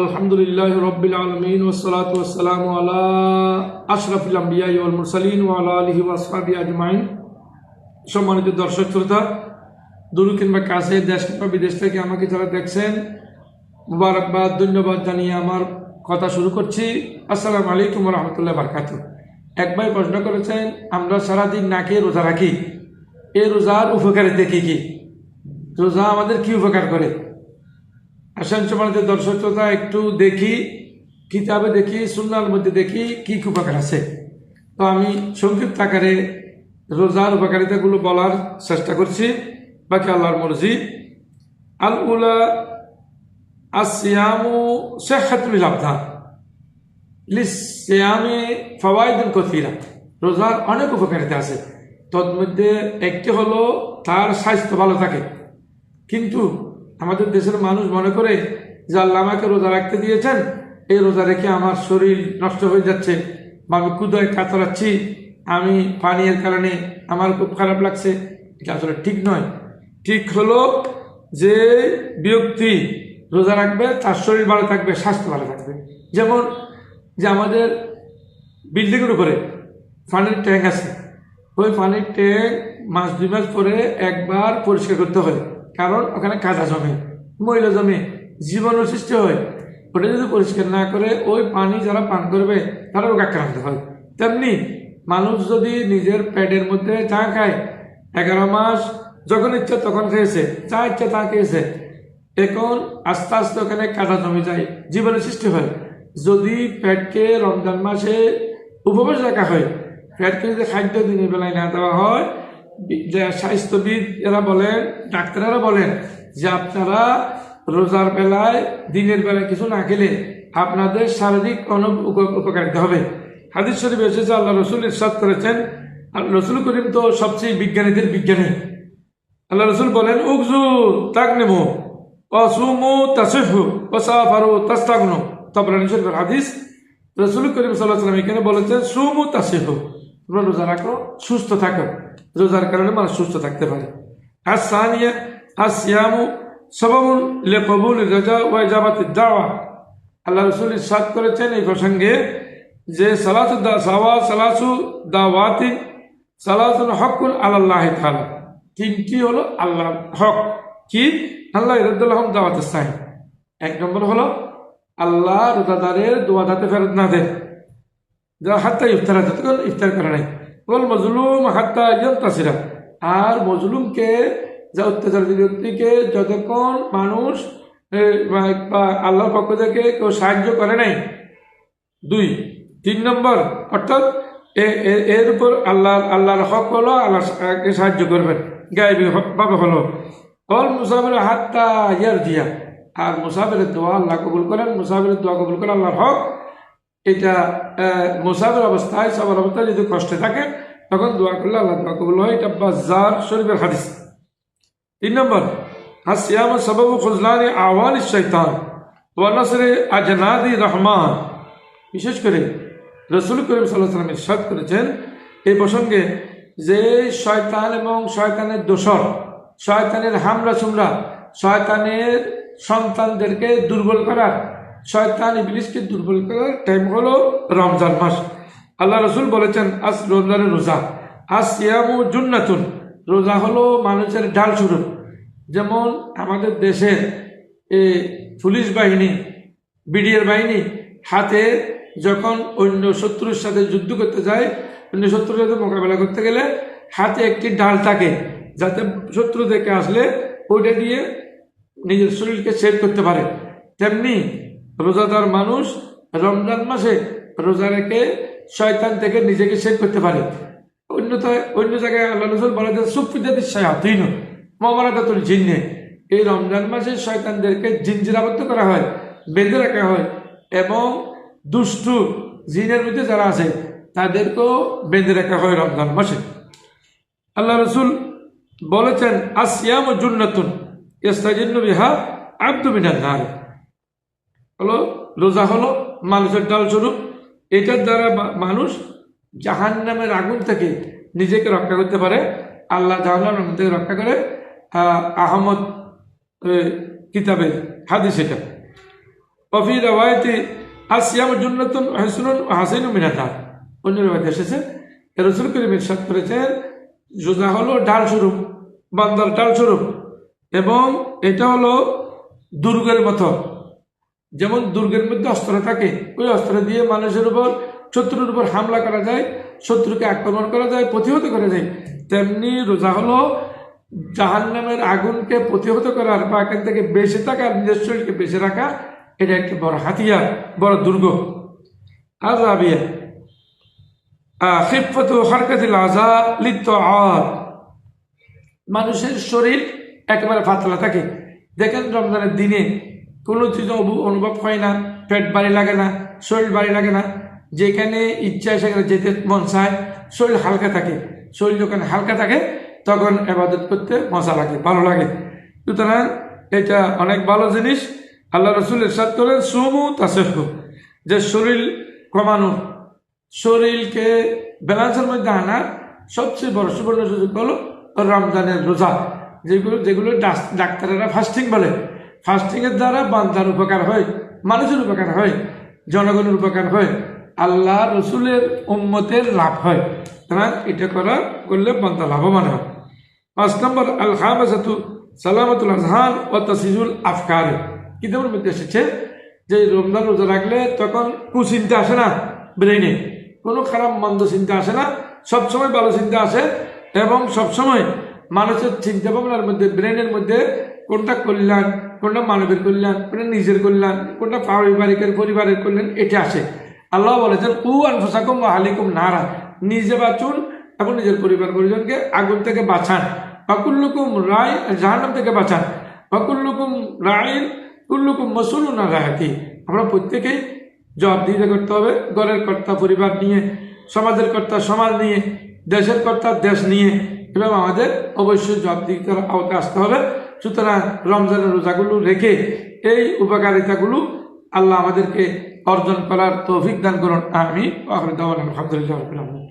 আলহামদুলিল্লাহ রবিল আলমিন ওসলাত ওসালাম আলা আশরাফুল আম্বিয়া ওয়াল মুরসালিন ওয়ালা আলহি ওয়াসফাবি আজমাইন। সম্মানিত দর্শক শ্রোতা, দূর কিংবা কাছে দেশ কিংবা বিদেশ থেকে আমাকে যারা দেখছেন, মুবারকবাদ, ধন্যবাদ জানিয়ে আমার কথা শুরু করছি। আসসালামু আলাইকুম রহমতুল্লাহ বারকাত একবার প্রশ্ন করেছেন, আমরা সারাদিন নাকি রোজা রাখি? এই রোজার উপকারিতা কী কী? রোজা আমাদের কী উপকার করে? আসেন সম্মানিত দর্শক শ্রোতা একটু দেখি, কিতাবে দেখি, সুন্নার মধ্যে দেখি কি কি উপকার আছে। তো আমি সংক্ষিপ্ত আকারে রোজার উপকারিতাগুলো বলার চেষ্টা করছি। বাকি আল্লাহর মর্জি। আল উলা আসিয়ামু শেখাতুল আবদান লিসিয়ামে ফওয়াইদুল কথিরা রোজার অনেক উপকারিতা আছে। তন্মধ্যে একটি হলো তার স্বাস্থ্য ভালো থাকে। কিন্তু আমাদের দেশের মানুষ মনে করে যে আল্লাহ আমাকে রোজা রাখতে দিয়েছেন, এই রোজা রেখে আমার শরীর নষ্ট হয়ে যাচ্ছে বা আমি কুদয় কাতরাচ্ছি, আমি পানীয়ের কারণে আমার খুব খারাপ লাগছে। এটা আসলে ঠিক নয়। ঠিক হলো যে ব্যক্তি রোজা রাখবে, তার শরীর ভালো থাকবে, স্বাস্থ্য ভালো থাকবে। যেমন যে আমাদের বিল্ডিংয়ের উপরে পানির ট্যাঙ্ক আছে, ওই পানির ট্যাঙ্ক মাস দুই মাস পরে একবার পরিষ্কার করতে হয়। কারণ ওখানে কাদা জমে, ময়লা জমে জীবাণু সৃষ্টি হয়। ওটা যদি পরিষ্কার না করে, ওই পানি যারা পান করবে, তারা রোগ আক্রান্ত হয়। তেমনি মানুষ যদি নিজের পেটের মধ্যে চা খায়, এগারো মাস যখন ইচ্ছা তখন খেয়েছে, চা ইচ্ছা তা খেয়েছে, এখন আস্তে আস্তে ওখানে কাদা জমে যায় জীবাণু সৃষ্টি হয়। যদি পেটকে রমজান মাসে উপবাস রাখা হয়, পেটকে যদি খাদ্য দিনের বেলায় না দেওয়া হয় স্বাস্থ্যবিদ এরা বলেন ডাক্তারেরা বলেন যে আপনারা রোজার বেলায়, দিনের বেলায় কিছু না খেলে আপনাদের শারীরিক অনেক উপ- উপকারিতা হবে। হাদিস শরীফ এসেছে, আল্লাহ রসুল ইরশাদ করেছেন। রসুল করিম তো সবচেয়ে বিজ্ঞানীদের বিজ্ঞানী। আল্লাহ রসুল বলেন উকজু তাক নেব অসুমু তাসিহু ওসাফারু তাস্তাগনু। তবরানি শরীফের হাদিস, রসুল করিম সাল্লাহ সাল্লাম এখানে বলেছেন, সুমু তাসিহু, তোমরা রোজা রাখো, সুস্থ থাকো। রোজার কারণে মানুষ সুস্থ থাকতে পারে। আর সানিয়া, আর সিয়ামু সবামুল লে কবুল রাজা ওয়া জাবাতির দাওয়া। আল্লাহ রসুল ইরশাদ করেছেন এই প্রসঙ্গে যে সালাসু দা সাওয়া সালাসু দাওয়াতি সালাসুল হকুল আল্লাহ তাআলা। তিনটি হলো আল্লাহ হক। কি? আল্লাহ ইরদুল্লাহম দাওয়াত সাই এক নম্বর হলো আল্লাহ রোজাদারের দোয়া দাতে ফেরত না দেন। যা হাত্তা ইফতার আছে, তখন ইফতার করে নাই বল মজলুম হাত্তা একজন তাসিরা আর মজলুমকে, যা অত্যাচারিত ব্যক্তিকে যতক্ষণ মানুষ বা- আল্লাহর পক্ষ থেকে কেউ সাহায্য করে নাই। দুই, তিন নম্বর, অর্থাৎ এর উপর আল্লাহ, আল্লাহর হক হলো আল্লাহকে সাহায্য করবেন। হক ভাবে হলো। অল মুসাফির হাত্তা ইয়ার দিয়া আর মুসাফিরের দোয়া আল্লাহ কবুল করেন মুসাফিরের দোয়া কবুল করেন আল্লাহর হক এটা আহ, অবস্থায় সবার অবস্থায় যদি কষ্টে থাকে তখন দোয়া করলে আল্লাহ দোয়া কবুল হয়। এটা বাজার শরীফের হাদিস। তিন নম্বর হাসিয়াম সবাব খুজলানি আওয়াল শৈতান। ওয়ানসরে আজনাদি রহমান। বিশেষ করে রসুল করিম সাল্লাহ সাল্লাম ইরশাদ করেছেন এই প্রসঙ্গে যে শয়তান এবং শয়তানের দোসর শয়তানের হামলা সুমরা শয়তানের সন্তানদেরকে দুর্বল করার শয়তান ইবলিশকে দুর্বল করার টাইম হলো রমজান মাস। আল্লাহ রসুল বলেছেন, আজ রমজানের রোজা, আজ সিয়ামু জুন্নাতুন। রোজা হলো মানুষের ঢাল শুরু। যেমন আমাদের দেশের এ পুলিশ বাহিনী, বিডিআর বাহিনী হাতে যখন অন্য শত্রুর সাথে যুদ্ধ করতে যায়, অন্য শত্রুর সাথে মোকাবেলা করতে গেলে হাতে একটি ডাল থাকে, যাতে শত্রু দেখে আসলে ওইটা দিয়ে নিজের শরীরকে সেভ করতে পারে। তেমনি রোজাদার মানুষ রমজান মাসে রোজা রেখে শয়তান থেকে নিজেকে সেভ করতে পারে। অন্যথায়, অন্য জায়গায় আল্লাহ রসুল বলে যে সুফিদাদি শায়াতিন, মমারাদাতুল জিন্নে। এই রমজান মাসে শয়তানদেরকে জিনজিরাবদ্ধ করা হয়, বেঁধে রাখা হয় এবং দুষ্টু জিনের মধ্যে যারা আছে, তাদেরকেও বেঁধে রাখা হয় রমজান মাসে। আল্লাহ রসুল বলেছেন, আসিয়াম জুন্নাতুন ইস্তাজিন্ন বিহা আব্দু মিনার নার। হলো রোজা হলো মানুষের ডাল স্বরূপ এটার দ্বারা মানুষ জাহান নামের আগুন থেকে নিজেকে রক্ষা করতে পারে আল্লাহ জাহান্নামের আগুন থেকে রক্ষা করে আহ, আহমদ কিতাবে হাদিস এটা। অফি রওয়ায়তে আসিয়াম জুন্নতুন হাসনুন হাসিন মিনাতা অন্য রওয়ায়তে এসেছে রসুল করিম ইরশাদ করেছেন রোজা হলো ডাল স্বরূপ বান্দার ডাল স্বরূপ এবং এটা হলো দুর্গের মতো। যেমন দুর্গের মধ্যে অস্ত্র থাকে, ওই অস্ত্র দিয়ে মানুষের উপর, শত্রুর উপর হামলা করা যায়, শত্রুকে আক্রমণ করা যায়, প্রতিহত করা যায়। তেমনি রোজা হলো জাহান্নামের আগুনকে প্রতিহত করার বা এখান থেকে বেঁচে থাকা নিজের শরীরকে বেঁচে রাখা, এটা একটি বড় হাতিয়ার, বড় দুর্গ। আজা লিপ্ত আওয়াত মানুষের শরীর একেবারে পাতলা থাকে। দেখেন রমজানের দিনে কোনো চীজ অনু- অনুভব হয় না, পেট বাড়ি লাগে না, শরীর বাড়ি লাগে না। যেখানে ইচ্ছা সেখানে যেতে মন চায়, শরীর হালকা থাকে। শরীর যখন হালকা থাকে, তখন এবাদত করতে মজা লাগে, ভালো লাগে। সুতরাং এটা অনেক ভালো জিনিস। আল্লাহ রসুল এরশাদ করেন, সুমু তাসেহু যে শরীর কমানো। শরীরকে ব্যালেন্সের মধ্যে আনা সবচেয়ে বড় সুবর্ণ সুযোগ হলো রমজানের রোজা, যেগুলো যেগুলো ডাক্তারেরা ফাস্টিং বলে। ফাস্টিংয়ের দ্বারা বান্দার উপকার হয়, মানুষের উপকার হয়, জনগণের উপকার হয়, আল্লাহ রসুলের উম্মতের লাভ হয়। সুতরাং এটা করা, করলে বান্দা লাভবান হয়। পাঁচ নম্বর আল খামাসাতু সালামাতুল আজহান ও তাসিজুল আফকার। কিতাবের মধ্যে এসেছে? যে রমজান রোজা রাখলে তখন কুচিন্তা আসে না ব্রেনে কোনো খারাপ, মন্দ চিন্তা আসে না। সবসময় ভালো চিন্তা আসে এবং সবসময় মানুষের চিন্তা ভাবনার মধ্যে ব্রেনের মধ্যে কোনটা কল্যাণ কোনটা মানবের কল্যাণ, কোনটা নিজের কল্যাণ, কোনটা পারিবারিকের, পরিবারের কল্যাণ, এটা আসে আল্লাহ বলেছেন, কু আনফুসাকুম হালিকুম নারা নিজে বাঁচুন এবং নিজের পরিবার পরিজনকে আগুন থেকে বাঁচান। বাকুল্লুকুম রায় জাহান্নাম থেকে বাঁচান। বাকুল্লুকুম রাইন কুল্লুকুম মসুলুন রায়াতি আমরা প্রত্যেকেই জবাবদিহিতা করতে হবে ঘরের কর্তা, পরিবার নিয়ে, সমাজের কর্তা, সমাজ নিয়ে, দেশের কর্তা, দেশ নিয়ে। এবং আমাদের অবশ্যই জবাবদিহিতার আওতায় আসতে হবে। সুতরাং রমজানের রোজাগুলো রেখে এই উপকারিতাগুলো আল্লাহ আমাদেরকে অর্জন করার তৌফিক দান করুন আমি আলমিন।